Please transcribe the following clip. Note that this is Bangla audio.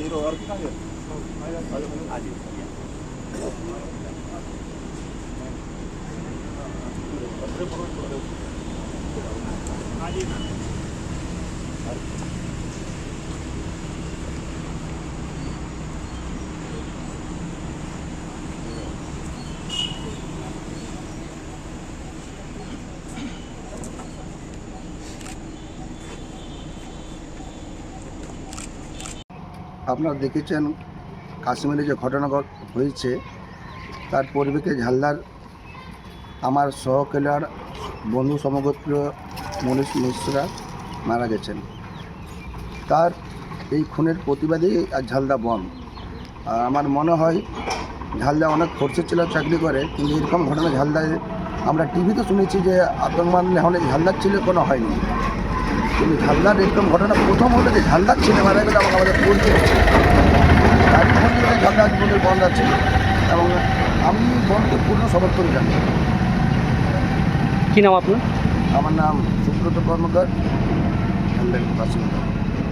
Zero और कितना है? आज आज आज আপনারা দেখেছেন কাশ্মীরে যে ঘটনা ঘট- হয়েছে, তার পরিবেকে ঝালদার আমার সহকেলার বন্ধু সমগোত্র মনীষ মিশ্রা মারা গেছেন। তার এই খুনের প্রতিবাদেই আর ঝালদা বন। আর আমার মনে হয় ঝালদা অনেক খরচের ছিল, চাকরি করে, কিন্তু এরকম ঘটনা ঝালদায় আমরা টিভিতে শুনেছি যে আতঙ্কবাদ হলে ঝালদার ছিল কোনো হয়নি। কিন্তু ঝালদার এরকম ঘটনা প্রথম হলো যে ঝালদার ছেলে মারা গেলে, আমাদের পরিচয় মধ্যে ঝালদা জীবনের বন্ধ আছে এবং আমি বন্ধকে পূর্ণ সমর্থন জানি কী নাম আপনার? আমার নাম সুব্রত কর্মকার বাসিন্দা।